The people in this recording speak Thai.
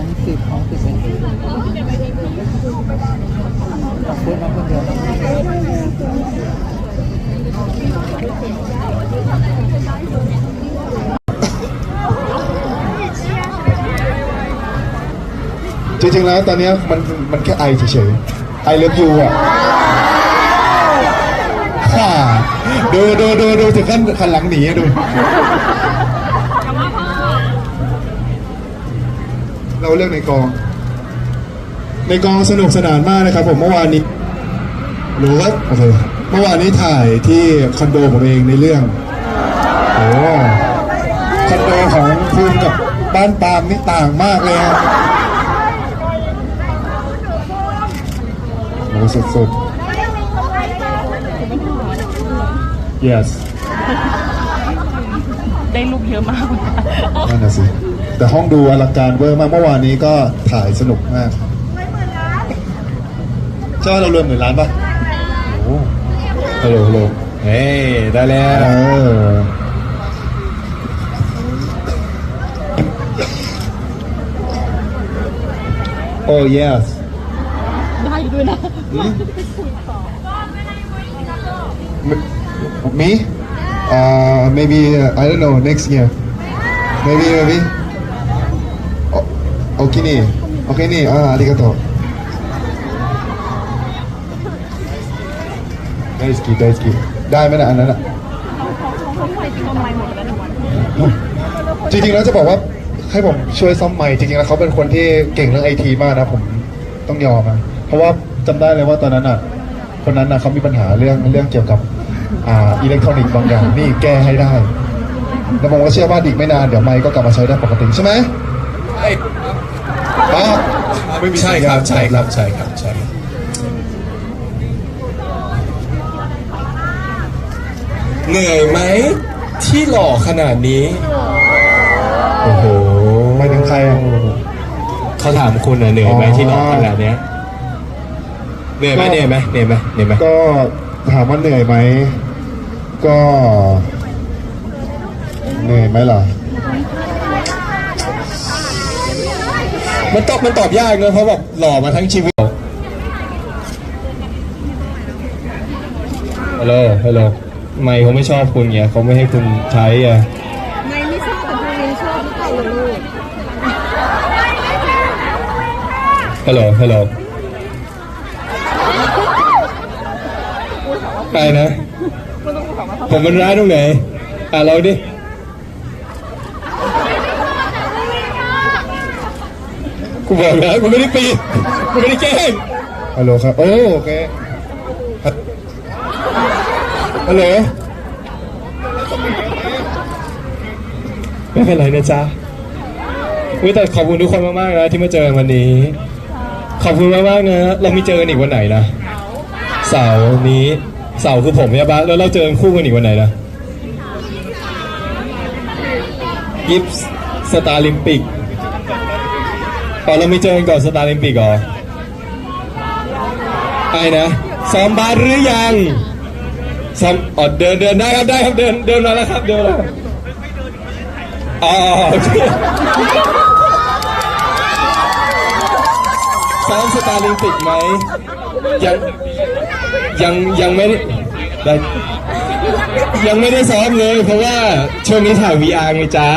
ไปทั้งสิบทั้งสิบเอ็ดขอบคุณนะคนเดียวจริงๆแล้วตอนนี้มันมันแค่ไอเฉยๆไอเลิฟยูอะดูดูดูดูถึงขั้นขันหลังหนีอะดู เราเลือกในกอง ในกองสนุกสนานมากนะครับ ผมเมื่อวานนี้รู้ว่าโอเคเมื่อวานนี้ถ่ายที่คอนโดผมเองในเรื่องโอ้คอนโดของภูมิกับบ้านปาล์มนี่ต่างมากเลยครับโอ้สุดๆ yes ได้รูปเยอะมากนั่นน่ะสิ แต่ห้องดูอลังการเวอร์มากเมื่อวานนี้ก็ถ่ายสนุกมากใช่ว่าเรารวมหนึ่งล้านป่ะโอ้ฮัลโหลฮัลโหลเฮ้ยได้แล้เอว อโอ้ yes ได้ด้วยนะ Me? Uh, maybe uh, I don't know. Next year. Maybe maybe. O- Okini. Okini. Ah, arigato. ได้สกีได้สกีได้ไหมนะอันนั้นอะจริงๆแล้วจะบอกว่าให้ผมช่วยซ่อมไมค์จริงๆแล้วเขาเป็นคนที่เก่งเรื่องไอทีมากนะผมต้องยอมนะเพราะว่าจำได้เลยว่าตอนนั้นอะ คนนั้นนะเขามีปัญหาเรื่องเรื่องเกี่ยวกับอ่าอิเล็กทรอนิกส์บางอย่างนี่แก้ให้ได้แล้วผมก็เชื่อว่าอีกไม่นานเดี๋ยวไมค์ก็กลับมาใช้ได้ปกติใช่ไหม อ๋อไม่มีใช่ครับสัญญาณใช่ครับใช่ครับใช่ครับเหนื่อยไหมที่หล่อขนาดนี้ โอ้โหหมายถึงใครอะเขาถามคุณนะเหนื่อยไหมอ๋อที่หล่อขนาดเนี้ยเหนื่อยไหมก็เหนื่อยไหมเหนื่อยไหมเหนื่อยไหมก็ถามว่าเหนื่อยไหมก็เหนื่อยไหมล่ะ มันตอบมันตอบยากเนอะเพราะแบบหล่อมาทั้งชีวิตฮัลโหลฮัลโหลไม่เขาไม่ชอบคุณไงเขาไม่ให้คุณใช้อะไม่ไม่ชอบแต่พวกนี้ชอบหรือเปล่าล่ะลูกฮัลโหลฮัลโหลใครนะ ผมมันร้ายตรงไหน อะเราดิ กูบอกแล้วกูไม่ได้ปีกูไม่ได้แกล้งฮัลโหลครับ โอ้โอเคฮัลโหลไม่เป็นไรนะจ๊ะอุ๊ยแต่ขอบคุณทุกคนมากๆนะที่มาเจอกันวันนี้ ขอบคุณมากๆนะ เรามีเจอกันอีกวันไหนนะเสาร์นี้เสาร์คือผมใช่ปะแล้วเราเจอกันคู่กันอีกวันไหนนะยิปสตาร์ลิมปิก ตอนเราไม่เจอกันก่อนสตาร์ลิมปิกเหรอไอ้นะซ้อมบาสหรือยังซ้อมอ๋อเดินเดินได้ครับได้ครับเดินเดินมาแล้วครับเดินมาแล้วอ๋อโอเคซ้อมสตาร์ลิมปิกไหมยังยังยังไม่ได้ได้ยังไม่ได้ซ้อมเลยเพราะว่าช่วงนี้ถ่าย VR ไงจ๊ะ